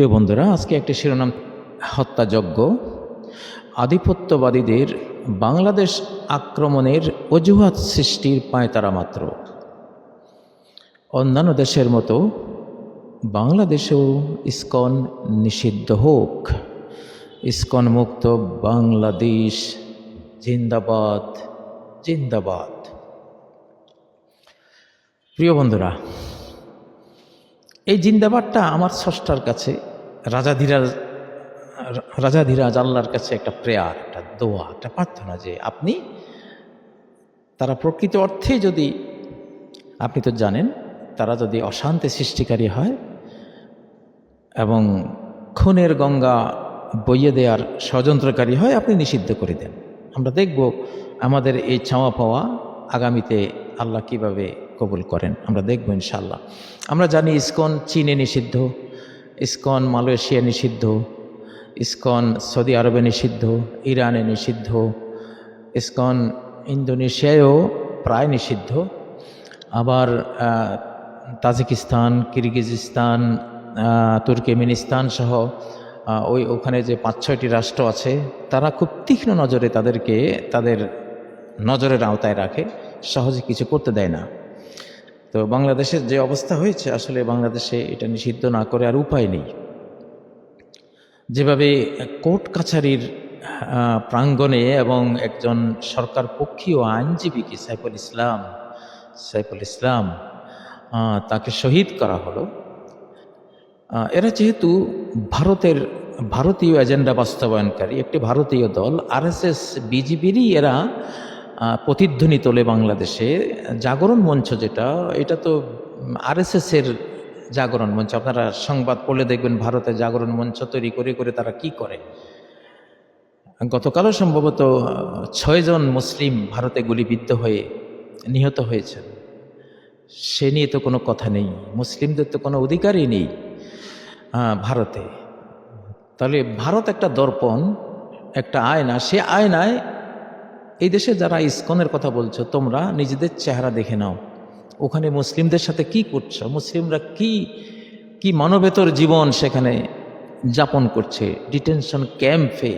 প্রিয় বন্ধুরা, আজকে একটি শিরোনাম হত্যাযজ্ঞ। আধিপত্যবাদীদের বাংলাদেশ আক্রমণের অজুহাত সৃষ্টির পায়তারা মাত্র। অন্যান্য দেশের মতো বাংলাদেশেও ইস্কন নিষিদ্ধ হোক। ইস্কন মুক্ত বাংলাদেশ জিন্দাবাদ জিন্দাবাদ। প্রিয় বন্ধুরা, এই জিন্দাবাদটা আমার ষষ্ঠার কাছে রাজাধীরাজ রাজাধীরাজ আল্লাহর কাছে একটা প্রেয়ার একটা দোয়া, একটা প্রার্থনা যে আপনি তারা প্রকৃত অর্থে যদি, আপনি তো জানেন, তারা যদি অশান্তি সৃষ্টিকারী হয় এবং খুনের গঙ্গা বইয়ে দেওয়ার ষড়যন্ত্রকারী হয়, আপনি নিষিদ্ধ করে দেন। আমরা দেখব আমাদের এই ছাওয়া পাওয়া আগামীতে আল্লাহ কীভাবে কবুল করেন। আমরা দেখব ইনশাল্লাহ আমরা জানি ইসকন চীনে নিষিদ্ধ। ইসকন, মালয়েশিয়া নিষিদ্ধ। ইসকন, সৌদি আরবে নিষিদ্ধ। ইরানে নিষিদ্ধ। ইসকন, ইন্দোনেশিয়ায়ও প্রায় নিষিদ্ধ। আবার তাজিকিস্তান, কিরগিজিস্তান তুর্কমেনিস্তান সহ ওই ওখানে যে পাঁচ ছয়টি রাষ্ট্র আছে, তারা খুব তীক্ষ্ণ নজরে তাদেরকে, তাদের নজরের আওতায় রাখে। সহজে কিছু করতে দেয় না। তো বাংলাদেশের যে অবস্থা হয়েছে, আসলে বাংলাদেশে এটা নিষিদ্ধ না করে আর উপায় নেই। যেভাবে কোর্ট কাছারির প্রাঙ্গণে এবং একজন সরকার পক্ষীয় আইনজীবীকে সাইফুল ইসলাম সাইফুল ইসলাম তাকে শহীদ করা হলো এরা যেহেতু ভারতের, ভারতীয় এজেন্ডা বাস্তবায়নকারী, একটি ভারতীয় দল, আরএসএস, বিজিবিরই এরা প্রতিধ্বনি তোলে বাংলাদেশে। জাগরণ মঞ্চ যেটা, এটা তো আরএসএসের জাগরণ মঞ্চ। আপনারা সংবাদ পড়লে দেখবেন ভারতে জাগরণ মঞ্চ তৈরি করে করে তারা কি করে। গতকালও সম্ভবত ছয়জন মুসলিম ভারতে গুলিবিদ্ধ হয়ে নিহত হয়েছেন। সে নিয়ে তো কোনো কথা নেই। মুসলিমদের তো কোনো অধিকারই নেই ভারতে। তাহলে ভারত একটা দর্পণ, একটা আয়না। সে আয়নায় এই দেশে যারা ইস্কনের কথা বলছো, তোমরা নিজেদের চেহারা দেখে নাও। ওখানে মুসলিমদের সাথে কি করছ? মুসলিমরা কি কি মানবেতর জীবন সেখানে যাপন করছে? ডিটেনশন ক্যাম্পে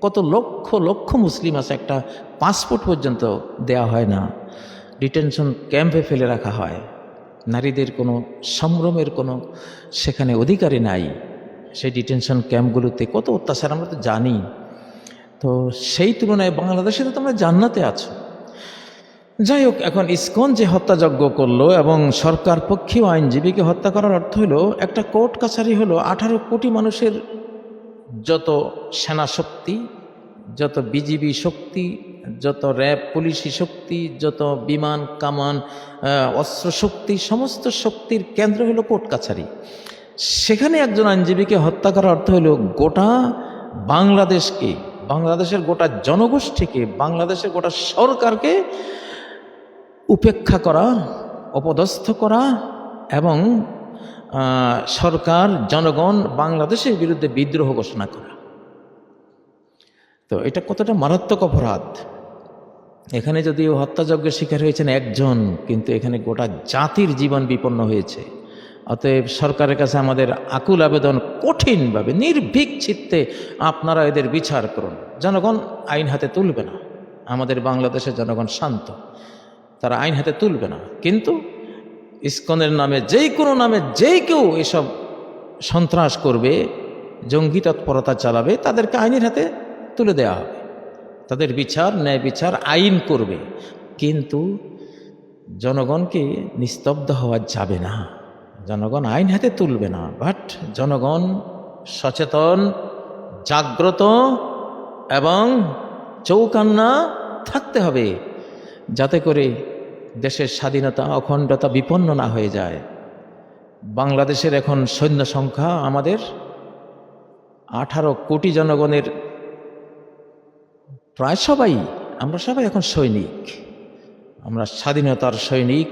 কত লক্ষ লক্ষ মুসলিম আছে, একটা পাসপোর্ট পর্যন্ত দেয়া হয় না। ডিটেনশন ক্যাম্পে ফেলে রাখা হয়। নারীদের কোনো সম্ভ্রমের কোনো সেখানে অধিকারই নাই। সেই ডিটেনশন ক্যাম্পগুলোতে কত অত্যাচার, আমরা তো জানি। তো সেই তুলনায় বাংলাদেশে তো তোমরা জান্নাতে আছো। যাই হোক, এখন ইসকন যে হত্যাযজ্ঞ করল এবং সরকার পক্ষীয় আইনজীবীকে হত্যা করার অর্থ হলো, একটা কোর্ট কাছারি হলো আঠারো কোটি মানুষের যত সেনা শক্তি, যত বিজিবি শক্তি, যত র্যাব পুলিশি শক্তি, যত বিমান, কামান অস্ত্র শক্তি, সমস্ত শক্তির কেন্দ্র হলো কোর্ট কাছারি। সেখানে একজন আইনজীবীকে হত্যা করার অর্থ হলো গোটা বাংলাদেশকে বাংলাদেশের গোটা জনগোষ্ঠীকে, বাংলাদেশের গোটা সরকারকে উপেক্ষা করা, অপদস্থ করা এবং সরকার, জনগণ বাংলাদেশের বিরুদ্ধে বিদ্রোহ ঘোষণা করা। তো এটা কতটা মারাত্মক অপরাধ? এখানে যদিও হত্যাযজ্ঞের শিকার হয়েছেন একজন, কিন্তু এখানে গোটা জাতির জীবন বিপন্ন হয়েছে। অতএব সরকারের কাছে আমাদের আকুল আবেদন কঠিনভাবে, নির্ভীক চিত্তে আপনারা এদের বিচার করুন। জনগণ আইন হাতে তুলবে না। আমাদের বাংলাদেশের জনগণ শান্ত। তারা আইন হাতে তুলবে না। কিন্তু ইস্কনের নামে যেই কোনো নামে যেই কেউ এসব সন্ত্রাস করবে, জঙ্গি তৎপরতা চালাবে, তাদেরকে আইনের হাতে তুলে দেওয়া হবে। তাদের বিচার, ন্যায় বিচার আইন করবে। কিন্তু জনগণকে নিস্তব্ধ হওয়া যাবে না। জনগণ আইন হাতে তুলবে না বাট জনগণ সচেতন, জাগ্রত এবং চৌকান্না থাকতে হবে যাতে করে দেশের স্বাধীনতা অখণ্ডতা বিপন্ন না হয়ে যায়। বাংলাদেশের এখন সৈন্য সংখ্যা আমাদের আঠারো কোটি জনগণের প্রায় সবাই, আমরা সবাই এখন সৈনিক। আমরা স্বাধীনতার সৈনিক।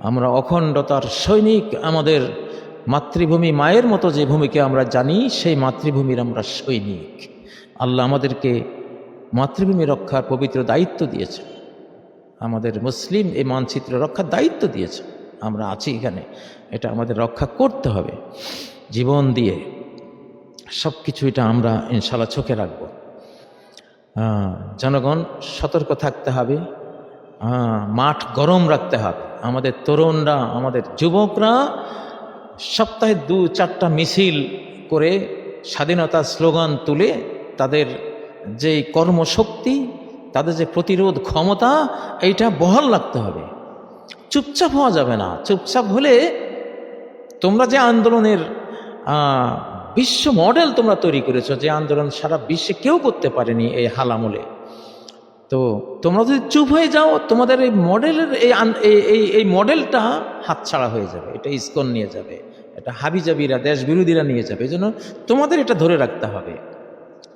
আমরা অখণ্ডতার সৈনিক, আমাদের মাতৃভূমি মায়ের মতো যে ভূমিকে আমরা জানি, সেই মাতৃভূমির আমরা সৈনিক। আল্লাহ আমাদেরকে মাতৃভূমি রক্ষার পবিত্র দায়িত্ব দিয়েছে আমাদের মুসলিম এই মানচিত্র রক্ষার দায়িত্ব দিয়েছে আমরা আছি এখানে। এটা আমাদের রক্ষা করতে হবে। জীবন দিয়ে সব কিছু এটা আমরা ইনশাল্লাহ চোখে রাখব। জনগণ সতর্ক থাকতে হবে। মাঠ গরম রাখতে হবে। আমাদের তরুণরা, আমাদের যুবকরা সপ্তাহে দু চারটা মিছিল করে স্বাধীনতার স্লোগান তুলে তাদের যে কর্মশক্তি, তাদের যে প্রতিরোধ ক্ষমতা, এইটা বহাল রাখতে হবে। চুপচাপ হওয়া যাবে না। চুপচাপ হলে তোমরা যে আন্দোলনের বিশ্ব মডেল তোমরা তৈরি করেছ, যে আন্দোলন সারা বিশ্বে কেউ করতে পারেনি এই হালামলে। তো তোমরা যদি চুপ হয়ে যাও, তোমাদের এই মডেলের এই এই- মডেলটা হাতছাড়া হয়ে যাবে, এটা ইস্কন নিয়ে যাবে, এটা হাবিজাবিরা দেশ বিরোধীরা নিয়ে যাবে এই জন্য তোমাদের এটা ধরে রাখতে হবে।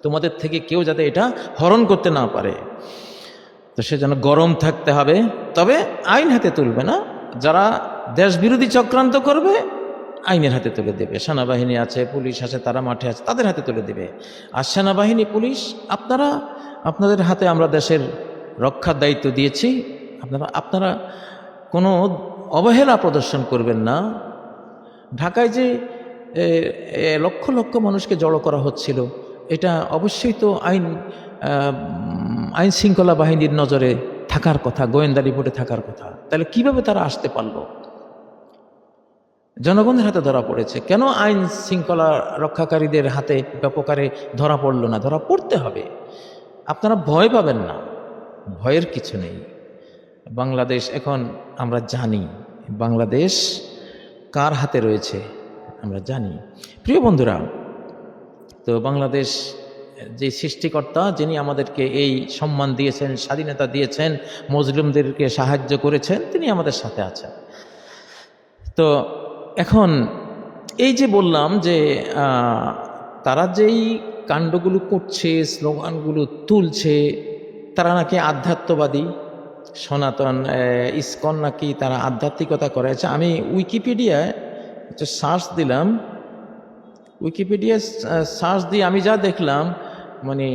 তোমাদের থেকে কেউ যাতে এটা হরণ করতে না পারে। তো সেজন্য গরম থাকতে হবে, তবে আইন হাতে তুলবে না, যারা দেশ বিরোধী চক্রান্ত করবে, আইনের হাতে তুলে দেবে। সেনাবাহিনী আছে, পুলিশ আছে, তারা মাঠে আছে, তাদের হাতে তুলে দেবে। আর সেনাবাহিনী, পুলিশ, আপনারা আপনাদের হাতে আমরা দেশের রক্ষার দায়িত্ব দিয়েছি। আপনারা আপনারা কোনো অবহেলা প্রদর্শন করবেন না। ঢাকায় যে লক্ষ লক্ষ মানুষকে জড়ো করা হচ্ছিল, এটা অবশ্যই তো আইন আইন শৃঙ্খলা বাহিনীর নজরে থাকার কথা, গোয়েন্দা রিপোর্টে থাকার কথা। তাহলে কীভাবে তারা আসতে পারল? জনগণের হাতে ধরা পড়েছে। কেন আইন শৃঙ্খলা রক্ষাকারীদের হাতে ব্যাপকারে ধরা পড়ল না? ধরা পড়তে হবে। আপনারা ভয় পাবেন না। ভয়ের কিছু নেই। বাংলাদেশ এখন আমরা জানি, বাংলাদেশ কার হাতে রয়েছে আমরা জানি। প্রিয় বন্ধুরা, তো বাংলাদেশ যে সৃষ্টিকর্তা যিনি আমাদেরকে এই সম্মান দিয়েছেন, স্বাধীনতা দিয়েছেন, মুসলিমদেরকে সাহায্য করেছেন, তিনি আমাদের সাথে আছেন। তো এখন এই যে বললাম যে তারা যেই কাণ্ডগুলো করছে, স্লোগানগুলো তুলছে, তারা নাকি আধ্যাত্মবাদী। সনাতন ইস্কন নাকি তারা আধ্যাত্মিকতা করেছে আমি উইকিপিডিয়ায় একটা সার্চ দিলাম। উইকিপিডিয়া সার্চ দিয়ে আমি যা দেখলাম মানে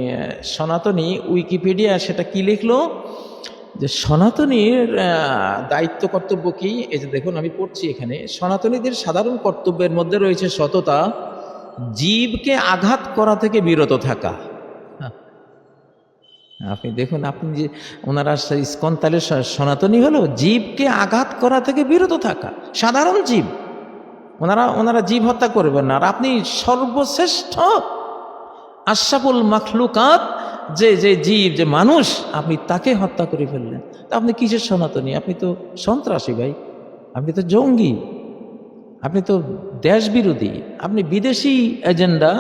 সনাতনী উইকিপিডিয়া সেটা কি লিখলো? যে সনাতনীর দায়িত্ব কর্তব্য কি? এই যে দেখুন, আমি পড়ছি এখানে। সনাতনীদের সাধারণ কর্তব্যের মধ্যে রয়েছে সততা জীবকে আঘাত করা থেকে বিরত থাকা। হ্যাঁ। আপনি দেখুন আপনি যে ওনারা সেই ইস্কন তাহলে স- সনাতনী হলো জীবকে আঘাত করা থেকে বিরত থাকা। সাধারণ জীব। ওনারা ওনারা জীব হত্যা করবেন না। আর আপনি সর্বশ্রেষ্ঠ আশাফুল মাখলুকাত যে যে জীব যে মানুষ আপনি তাকে হত্যা করে ফেললেন। তা আপনি কিসের সনাতনী? আপনি তো সন্ত্রাসী ভাই। আপনি তো জঙ্গি। আপনি তো দেশ বিরোধী আপনি বিদেশি এজেন্ডা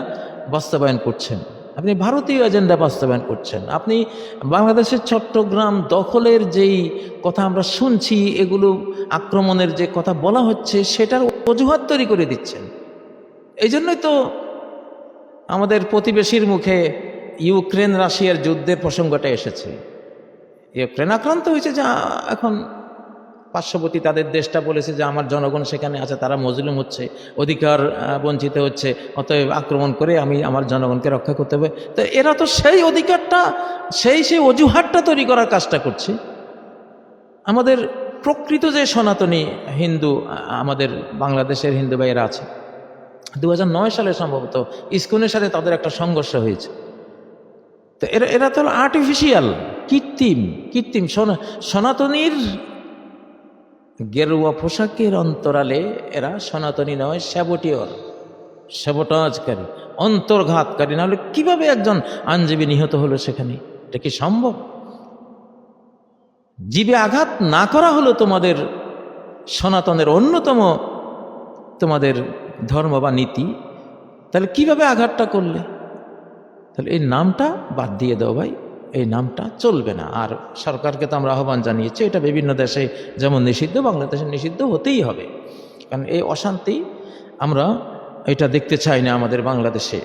বাস্তবায়ন করছেন, আপনি ভারতীয় এজেন্ডা বাস্তবায়ন করছেন, আপনি বাংলাদেশের চট্টগ্রাম দখলের যেই কথা আমরা শুনছি, এগুলো আক্রমণের যে কথা বলা হচ্ছে, সেটার অজুহাত তৈরি করে দিচ্ছেন। এই জন্যই তো আমাদের প্রতিবেশীর মুখে ইউক্রেন রাশিয়ার যুদ্ধের প্রসঙ্গটা এসেছে। ইউক্রেন আক্রান্ত হয়েছে যা এখন পার্শ্ববর্তী তাদের দেশটা বলেছে যে আমার জনগণ সেখানে আছে, তারা মজলুম হচ্ছে, অধিকার বঞ্চিত হচ্ছে, অতএব আক্রমণ করে আমি আমার জনগণকে রক্ষা করতে হবে। তো এরা তো সেই অধিকারটা, সেই সেই অজুহাতটা তৈরি করার কাজটা করছে। আমাদের প্রকৃত যে সনাতনী হিন্দু আমাদের বাংলাদেশের হিন্দু ভাইয়েরা আছে। দু সালে সম্ভবত ইস্কনের সাথে তাদের একটা সংঘর্ষ হয়েছে। তো এরা এরা তো আর্টিফিশিয়াল কৃত্রিম কৃত্রিম। সনাতনীর গেরুয়া পোশাকের অন্তরালে এরা সনাতনী নয় স্যাবটিওর স্যাবোটাজকারী অন্তর্ঘাতকারী। নাহলে কীভাবে একজন আইনজীবী নিহত হলো সেখানে? এটা কি সম্ভব? জীবে আঘাত না করা হলো তোমাদের সনাতনের অন্যতম তোমাদের ধর্ম বা নীতি? তাহলে কীভাবে আঘাতটা করলে? তাহলে এই নামটা বাদ দিয়ে দাও ভাই। এই নামটা চলবে না। আর সরকারকে তো আমরা আহ্বান জানিয়েছি, এটা বিভিন্ন দেশে যেমন নিষিদ্ধ, বাংলাদেশে নিষিদ্ধ হতেই হবে। কারণ এই অশান্তি আমরা এটা দেখতে চাই না আমাদের বাংলাদেশে।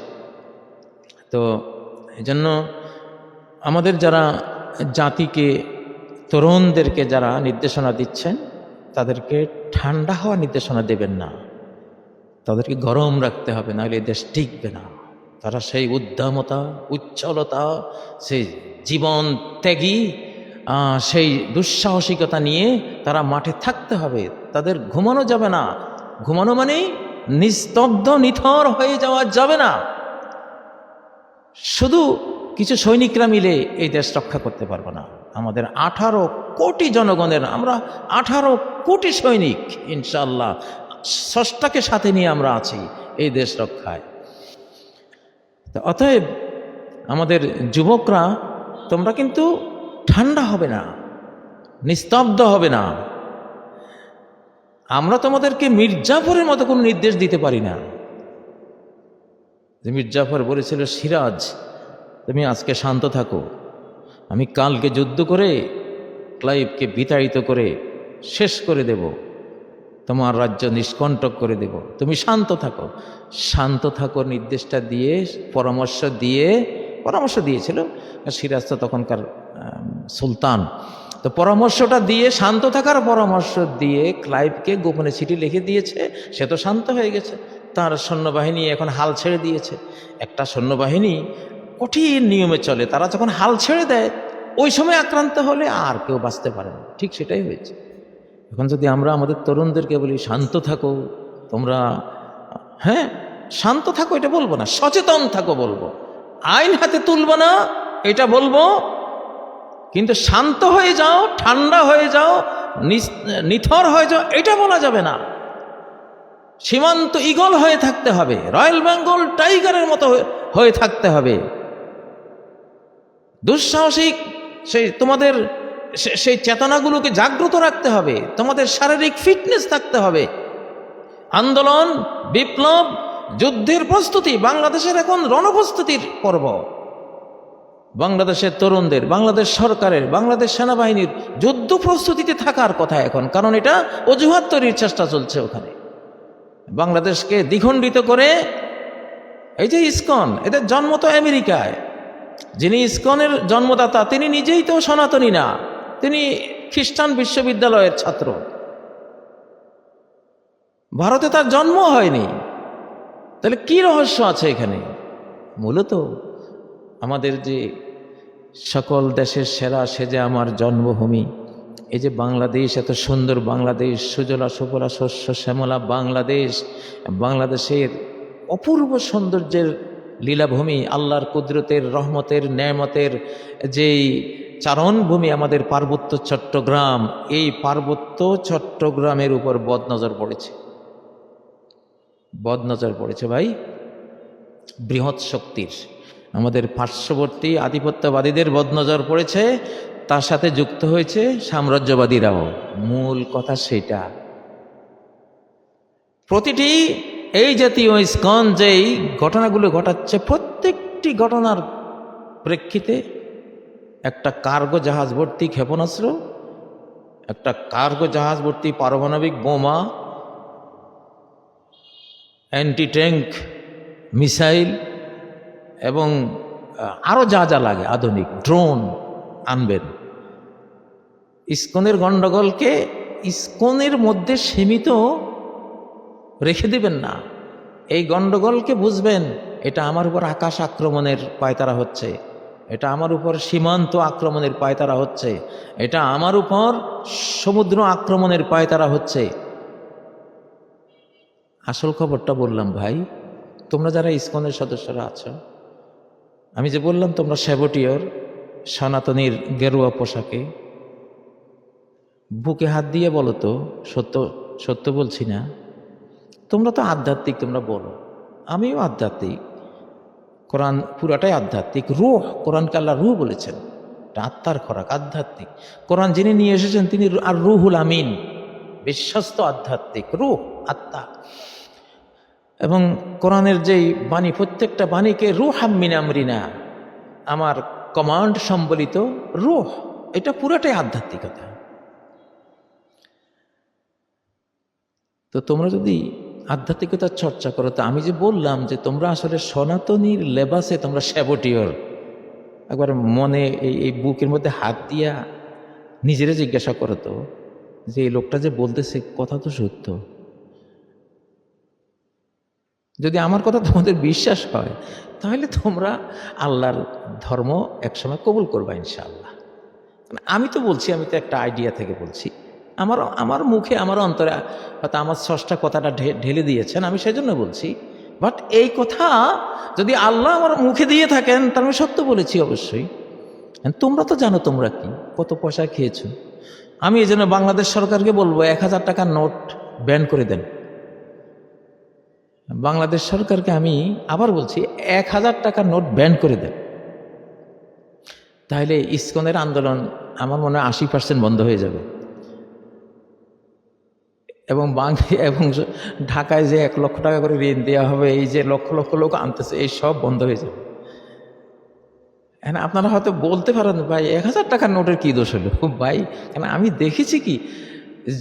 তো এই জন্য আমাদের যারা জাতিকে, তরুণদেরকে যারা নির্দেশনা দিচ্ছেন, তাদেরকে ঠান্ডা হওয়ার নির্দেশনা দেবেন না। তাদেরকে গরম রাখতে হবে, নাহলে দেশ টিকবে না। তারা সেই উদ্দামতা, উচ্ছলতা, সেই জীবন ত্যাগী সেই দুঃসাহসিকতা নিয়ে তারা মাঠে থাকতে হবে। তাদের ঘুমানো যাবে না। ঘুমানো মানেই নিস্তব্ধ, নিথর হয়ে যাওয়া যাবে না। শুধু কিছু সৈনিকরা মিলে এই দেশ রক্ষা করতে পারব না। আমাদের আঠারো কোটি জনগণের, আমরা আঠারো কোটি সৈনিক ইনশাল্লাহ ষষ্ঠাকে সাথে নিয়ে আমরা আছি এই দেশ রক্ষায়। অতএব আমাদের যুবকরা, তোমরা কিন্তু ঠান্ডা হবে না, নিস্তব্ধ হবে না। আমরা তোমাদেরকে মির্জাফরের মতো কোনো নির্দেশ দিতে পারি না। যে মির্জাফর বলেছিল, সিরাজ, তুমি আজকে শান্ত থাকো। আমি কালকে যুদ্ধ করে ক্লাইভকে বিতাড়িত করে শেষ করে দেব। তোমার রাজ্য নিষ্কণ্টক করে দেব। তুমি শান্ত থাকো। শান্ত থাকো নির্দেশটা দিয়ে, পরামর্শ দিয়ে, পরামর্শ দিয়েছিল সিরাজ তো তখনকার সুলতান। তো পরামর্শটা দিয়ে, শান্ত থাকার পরামর্শ দিয়ে ক্লাইভকে গোপনে চিঠি লিখে দিয়েছে। সে তো শান্ত হয়ে গেছে। তার সৈন্যবাহিনী এখন হাল ছেড়ে দিয়েছে। একটা সৈন্যবাহিনী কঠিন নিয়মে চলে। তারা যখন হাল ছেড়ে দেয়, ওই সময় আক্রান্ত হলে আর কেউ বাঁচতে পারে না। ঠিক সেটাই হয়েছে। এখন যদি আমরা আমাদের তরুণদেরকে বলি, শান্ত থাকো, তোমরা হ্যাঁ শান্ত থাকো, এটা বলব না, সচেতন থাকো বলব। আইন হাতে তুলবো না, এটা বলব। কিন্তু শান্ত হয়ে যাও, ঠান্ডা হয়ে যাও নিথর হয়ে যাও, এটা বলা যাবে না। সীমান্ত ইগল হয়ে থাকতে হবে, রয়্যাল বেঙ্গল টাইগারের মতো হয়ে- থাকতে হবে। দুঃসাহসিক, সেই তোমাদের সেই চেতনাগুলোকে জাগ্রত রাখতে হবে, তোমাদের শারীরিক ফিটনেস থাকতে হবে। আন্দোলন, বিপ্লব, যুদ্ধের প্রস্তুতি, বাংলাদেশের এখন রণপ্রস্তুতির পর্ব। বাংলাদেশের তরুণদের, বাংলাদেশ সরকারের, বাংলাদেশ সেনাবাহিনীর যুদ্ধ প্রস্তুতিতে থাকার কথা এখন, কারণ এটা অজুহাত তৈরির চেষ্টা চলছে ওখানে। বাংলাদেশকে দ্বিখণ্ডিত করে, এই যে ইস্কন, এদের জন্ম তো আমেরিকায়। যিনি ইস্কনের জন্মদাতা, তিনি নিজেই তো সনাতনী না। তিনি খ্রিস্টান বিশ্ববিদ্যালয়ের ছাত্র। ভারতে তার জন্ম হয়নি। তাহলে কি রহস্য আছে এখানে? মূলত আমাদের যে সকল দেশের সেরা সে যে আমার জন্মভূমি, এই যে বাংলাদেশ, এত সুন্দর বাংলাদেশ, সুজলা সুফলা শস্য শ্যামলা বাংলাদেশ, বাংলাদেশের অপূর্ব সৌন্দর্যের লীলাভূমি, আল্লাহর কুদরতের, রহমতের ন্যামতের যেই চারণভূমি আমাদের পার্বত্য চট্টগ্রাম। এই পার্বত্য চট্টগ্রামের উপর বদনজর পড়েছে। বদনজর পড়েছে ভাই। বৃহৎ শক্তির। আমাদের পার্শ্ববর্তী আধিপত্যবাদীদের বদনজর পড়েছে। তার সাথে যুক্ত হয়েছে সাম্রাজ্যবাদীরাও। মূল কথা সেটা। প্রতিটি এই জাতীয় ইস্কন যেই ঘটনাগুলো ঘটাচ্ছে, প্রত্যেকটি ঘটনার প্রেক্ষিতে একটা কার্গো জাহাজ ভর্তি ক্ষেপণাস্ত্র, একটা কার্গো জাহাজ ভর্তি পারমাণবিক বোমা অ্যান্টি ট্যাঙ্ক মিসাইল এবং আরও যা যা লাগে, আধুনিক ড্রোন আনবেন। ইস্কনের গণ্ডগোলকে ইস্কনের মধ্যে সীমিত রেখে দেবেন না। এই গণ্ডগোলকে বুঝবেন, এটা আমার উপর আকাশ আক্রমণের পায়তারা হচ্ছে। এটা আমার উপর সীমান্ত আক্রমণের পায়তারা হচ্ছে। এটা আমার উপর সমুদ্র আক্রমণের পায়তারা হচ্ছে। আসল খবরটা বললাম, ভাই, তোমরা যারা ইসকনের সদস্যরা আছো, আমি যে বললাম তোমরা সেবটিয়র সনাতনীর গেরুয়া পোশাকে, বুকে হাত দিয়ে বলো তো, সত্য সত্য বলছি না? তোমরা তো আধ্যাত্মিক, তোমরা বলো। আমিও আধ্যাত্মিক। কোরআন পুরাটাই আধ্যাত্মিক, রুহ, কোরআনকে আল্লাহ রুহ বলেছেন। এটা আত্মার খোরাক, আধ্যাত্মিক। কোরআন যিনি নিয়ে এসেছেন, তিনি আর রুহুল আমিন, বিশ্বস্ত আধ্যাত্মিক, রুহ, আত্মা। এবং কোরআনের যেই বাণী, প্রত্যেকটা বাণীকে রুহ আম্মিন আমরিনা, আমার কমান্ড সম্বলিত রুহ, এটা পুরাটাই আধ্যাত্মিকতা। তো তোমরা যদি আধ্যাত্মিকতার চর্চা করো। তো আমি যে বললাম যে তোমরা আসলে সনাতনীর লেবাসে তোমরা স্যাবটিওর একবার মনে এই এই বুকের মধ্যে হাত দিয়া নিজেরা জিজ্ঞাসা করো তো, যে এই লোকটা যে বলতেছে কথা তো সত্য। যদি আমার কথা তোমাদের বিশ্বাস হয়, তাহলে তোমরা আল্লাহর ধর্ম একসময় কবুল করবা ইনশাআল্লাহ। আমি তো বলছি, আমি তো একটা আইডিয়া থেকে বলছি। আমার আমার মুখে, আমার অন্তরে হয়তো আমার ষষ্ঠা কথাটা ঢেলে দিয়েছেন, আমি সেই জন্য বলছি। বাট এই কথা যদি আল্লাহ আমার মুখে দিয়ে থাকেন, তার আমি সত্য বলেছি অবশ্যই। তোমরা তো জানো তোমরা কি, কত পয়সা খেয়েছো। আমি এই জন্য বাংলাদেশ সরকারকে বলব, এক হাজার টাকার নোট ব্যান করে দেন। বাংলাদেশ সরকারকে আমি আবার বলছি, এক হাজার টাকার নোট ব্যান করে দেন। তাহলে ইস্কনের আন্দোলন আমার মনে হয় আশি পার্সেন্ট বন্ধ হয়ে যাবে। এবং বাংলা এবং ঢাকায় যে এক লক্ষ টাকা করে ঋণ দেওয়া হবে, এই যে লক্ষ লক্ষ লোক আনতেছে, এই সব বন্ধ হয়ে যাবে। হ্যাঁ আপনারা হয়তো বলতে পারেন, ভাই, এক হাজার টাকার নোটের কী দোষ হলো? ভাই, কেন আমি দেখেছি কি,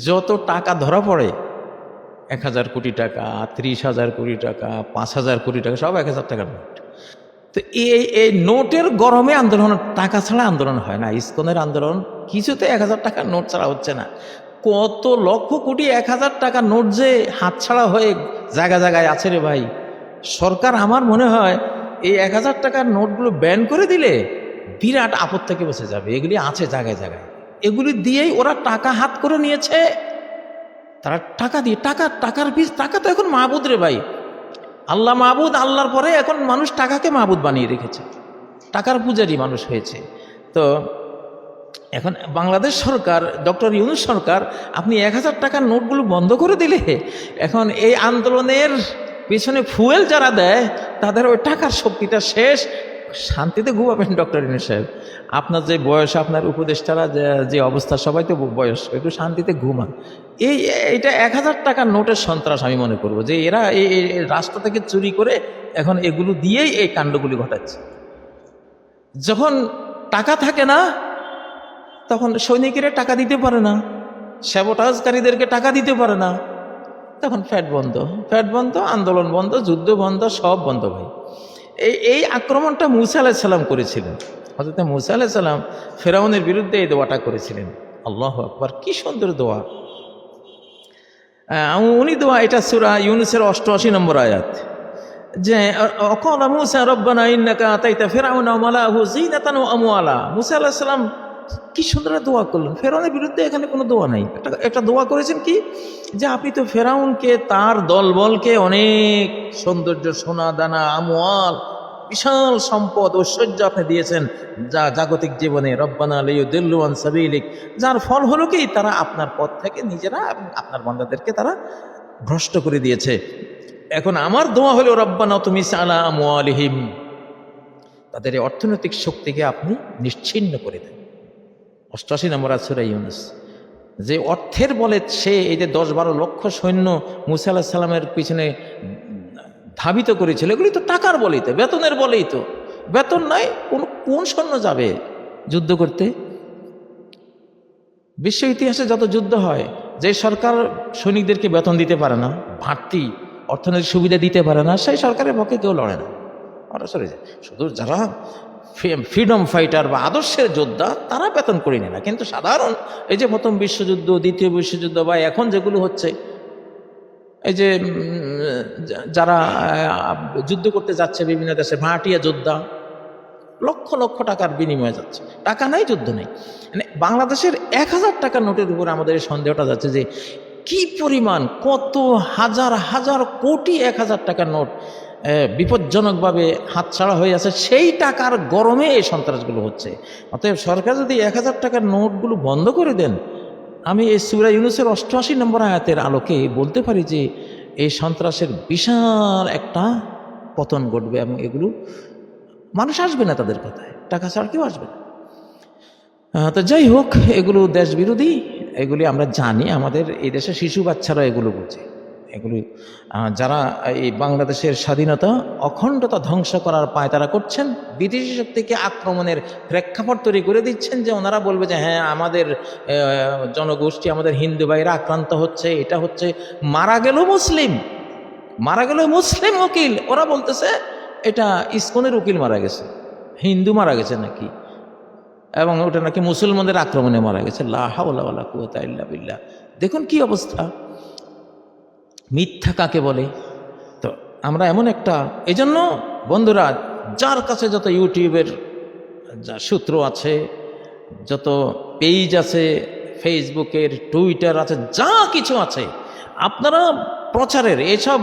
যত টাকা ধরা পড়ে, এক হাজার কোটি টাকা, ত্রিশ হাজার কোটি টাকা, পাঁচ হাজার কোটি টাকা, সব এক হাজার টাকার নোট। তো এই এই নোটের গরমে আন্দোলন, টাকা ছাড়া আন্দোলন হয় না। ইস্কনের আন্দোলন কিছুতে এক হাজার টাকার নোট ছাড়া হচ্ছে না। কত লক্ষ কোটি এক হাজার টাকার নোট যে হাতছাড়া হয়ে জায়গা জায়গায় আছে রে ভাই। সরকার আমার মনে হয় এই এক হাজার টাকার নোটগুলো ব্যান করে দিলে বিরাট আপদ থেকে বসে যাবে। এগুলি আছে জায়গায় জায়গায়। এগুলি দিয়েই ওরা টাকা হাত করে নিয়েছে। তারা টাকা দিয়ে, টাকা, টাকার পিস টাকা তো এখন মাহবুদ রে ভাই। আল্লাহ মাহবুদ আল্লাহর পরে এখন মানুষ টাকাকে মাহবুদ বানিয়ে রেখেছে। টাকার পূজারি মানুষ হয়েছে। তো এখন বাংলাদেশ সরকার, ডক্টর ইউনুস সরকার, আপনি এক হাজার টাকার নোটগুলো বন্ধ করে দিলে, এখন এই আন্দোলনের পেছনে ফুয়েল যারা দেয়, তাদের ওই টাকার শক্তিটা শেষ। শান্তিতে ঘুমাবেন ডক্টর ইউনুস সাহেব। আপনার যে বয়স, আপনার উপদেষ্টারা যে অবস্থা, সবাই তো বয়স একটু শান্তিতে ঘুমান। এই এটা এক হাজার টাকার নোটের সন্ত্রাস আমি মনে করব, যে এরা এই রাস্তা থেকে চুরি করে এখন এগুলো দিয়েই এই কাণ্ডগুলি ঘটাচ্ছে। যখন টাকা থাকে না তখন সৈনিকেরা টাকা দিতে পারে না স্যাবোটাজকারীদেরকে টাকা দিতে পারে না তখন ফ্যাট বন্ধ ফ্যাট বন্ধ আন্দোলন বন্ধ যুদ্ধ বন্ধ সব বন্ধ ভাই এই এই আক্রমণটা মুসা আলাহিসাল্লাম করেছিলেন হজরত মুসা আলাহিসাল্লাম ফেরাউনের বিরুদ্ধে এই দোয়াটা করেছিলেন আল্লাহ আকবার কি সুন্দর দোয়া উনি দোয়া এটা সুরা ইউনুসের অষ্টআশি নম্বর আয়াত যে অকল মুসা রব্বানা ইন্নাকা আতাইতা ফেরাউনা মালাহু জিনাতান ওয়া আমওয়ালা মুসা আলাইহিস সালাম কি সুন্দর দোয়া করলেন ফেরাউনের বিরুদ্ধে এখানে কোনো দোয়া নাই। একটা একটা দোয়া করেছেন কি? যে আপনি তো ফেরাউনকে, তার দলবলকে অনেক সৌন্দর্য, সোনা, দানা, আমওয়াল, বিশাল সম্পদ, ঐশ্বর্য আপনি দিয়েছেন যা জাগতিক জীবনে রব্বানা আলিউ দিল্লুয়ান সাবিলিক। যার ফল হলো কি? তারা আপনার পথ থেকে নিজেরা এবং আপনার বান্দাদেরকে তারা ভ্রষ্ট করে দিয়েছে। এখন আমার দোয়া হলো, রব্বানা তুমি সালা আমওয়ালিহিম। তাদের অর্থনৈতিক শক্তিকে আপনি নিশ্চিন্ন করে দেন। অষ্টআশি নম্বর আসুরা ইউনুস। যে অর্থের বলে সে এই যে দশ বারো লক্ষ সৈন্য মুসা আল্লাহ সাল্লামের পিছনে ধাবিত করেছিল, এগুলি তো টাকার বলেই তো, বেতনের বলেই তো। বেতন নাই কোন কোন সৈন্য যাবে যুদ্ধ করতে? বিশ্ব ইতিহাসে যত যুদ্ধ হয়, যে সরকার সৈনিকদেরকে বেতন দিতে পারে না, বাড়তি অর্থনৈতিক সুবিধা দিতে পারে না, সেই সরকারের পক্ষে কেউ লড়ে না। ওরা সরে যায়। শুধু যারা ফ্রিডম ফাইটার বা আদর্শের যোদ্ধা, তারা বেতন করে নেয় না। কিন্তু সাধারণ এই যে প্রথম বিশ্বযুদ্ধ, দ্বিতীয় বিশ্বযুদ্ধ বা এখন যেগুলো হচ্ছে, এই যে যারা যুদ্ধ করতে যাচ্ছে বিভিন্ন দেশে, ভাটিয়া যোদ্ধা, লক্ষ লক্ষ টাকার বিনিময়ে যাচ্ছে। টাকা নাই, যুদ্ধ নেই। মানে বাংলাদেশের এক হাজার টাকার নোটের উপরে আমাদের এই সন্দেহটা যাচ্ছে যে, কি পরিমাণ, কত হাজার হাজার কোটি এক হাজার টাকার নোট বিপজ্জনকভাবে হাতছাড়া হয়ে আছে, সেই টাকার গরমে এই সন্ত্রাসগুলো হচ্ছে। অতএব সরকার যদি এক হাজার টাকার নোটগুলো বন্ধ করে দেন, আমি এই সুরা ইউনুসের অষ্টআশি নম্বর আয়াতের আলোকে বলতে পারি যে, এই সন্ত্রাসের বিশাল একটা পতন ঘটবে এবং এগুলো মানুষ আসবে না তাদের কথায়, টাকা ছাড়া কেউ আসবে না। তো যাই হোক, এগুলো দেশ বিরোধী এগুলি আমরা জানি, আমাদের এই দেশে শিশু বাচ্চারা এগুলো বোঝে। এগুলি যারা এই বাংলাদেশের স্বাধীনতা অখণ্ডতা ধ্বংস করার পায়, তারা করছেন। বিদেশি শক্তিকে আক্রমণের প্রেক্ষাপট তৈরি করে দিচ্ছেন যে ওনারা বলবে যে হ্যাঁ আমাদের জনগোষ্ঠী, আমাদের হিন্দু ভাইরা আক্রান্ত হচ্ছে, এটা হচ্ছে, মারা গেল মুসলিম, মারা গেল মুসলিম উকিল। ওরা বলতেছে, এটা ইস্কনের উকিল মারা গেছে, হিন্দু মারা গেছে নাকি? এবং ওটা নাকি মুসলমানদের আক্রমণে মারা গেছে। লাহাউলা কুয়াতা ইল্লা বিল্লাহ। দেখুন কি অবস্থা। মিথ্যা কাকে বলে? তো আমরা এমন একটা, এজন্য বন্ধুরা, যার কাছে যত ইউটিউবের যা সূত্র আছে, যত পেজ আছে, ফেসবুকের, টুইটার আছে, যা কিছু আছে, আপনারা প্রচারের, এসব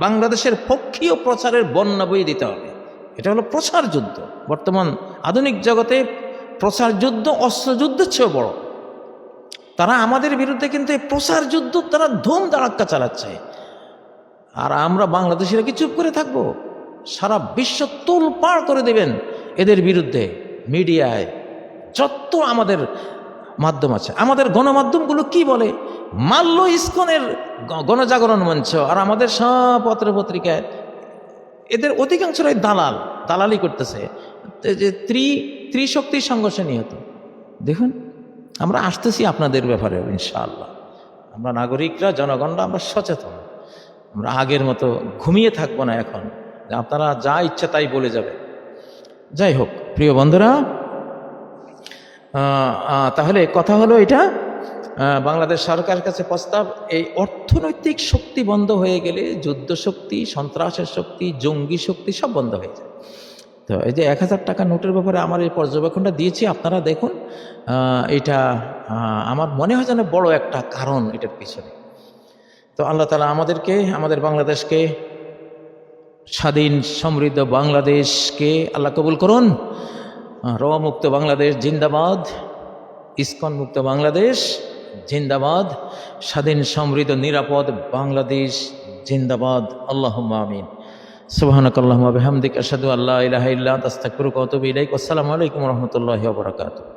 বাংলাদেশের পক্ষীয় প্রচারের বন্যা বই দিতে হবে। এটা হলো প্রচার যুদ্ধ। বর্তমান আধুনিক জগতে প্রচার যুদ্ধ অস্ত্রযুদ্ধের চেয়েও বড়। তারা আমাদের বিরুদ্ধে কিন্তু এই প্রচার যুদ্ধ, তারা ধুম দাঁড়াক্কা চালাচ্ছে। আর আমরা বাংলাদেশিরা কি চুপ করে থাকব? সারা বিশ্ব তুল পার করে দেবেন এদের বিরুদ্ধে। মিডিয়ায় যত আমাদের মাধ্যম আছে, আমাদের গণমাধ্যমগুলো কি বলে? মাল্য ইস্কনের গণজাগরণ মঞ্চ আর আমাদের সব পত্র পত্রিকায় এদের অধিকাংশরাই দালাল, দালালি করতেছে। যে ত্রি ত্রিশক্তির সংঘর্ষে নিহত। দেখুন। আমরা আসতেছি আপনাদের ব্যাপারে, ইনশাআল্লাহ। আমরা নাগরিকরা, জনগণরা, আমরা সচেতন। আমরা আগের মতো ঘুমিয়ে থাকব না এখন। আপনারা যা ইচ্ছা তাই বলে যাবে। যাই হোক, প্রিয় বন্ধুরা তাহলে কথা হলো এটা বাংলাদেশ সরকারের কাছে প্রস্তাব, এই অর্থনৈতিক শক্তি বন্ধ হয়ে গেলে যুদ্ধ শক্তি, সন্ত্রাসের শক্তি, জঙ্গি শক্তি সব বন্ধ হয়ে যায়। তো এই যে এক হাজার টাকা নোটের ব্যাপারে আমার এই পর্যবেক্ষণটা দিয়েছি, আপনারা দেখুন এটা আমার মনে হয় যেন বড় একটা কারণ এটার পিছনে। তো আল্লাহ তালা আমাদেরকে, আমাদের বাংলাদেশকে, স্বাধীন সমৃদ্ধ বাংলাদেশকে আল্লাহ কবুল করুন। মুক্ত বাংলাদেশ জিন্দাবাদ, ইস্কন মুক্ত বাংলাদেশ জিন্দাবাদ, স্বাধীন সমৃদ্ধ নিরাপদ বাংলাদেশ জিন্দাবাদ। আল্লাহ আমিন। সুবাহানক আল্লাহ বিহামদিক আসাদু আল্লাহ ইলাহা ইল্লা আস্তাগফিরুকা ওয়া আতুবু ইলাইক। আসসালামু আলাইকুম রহমতুল্লাহ বারাকাতুহু।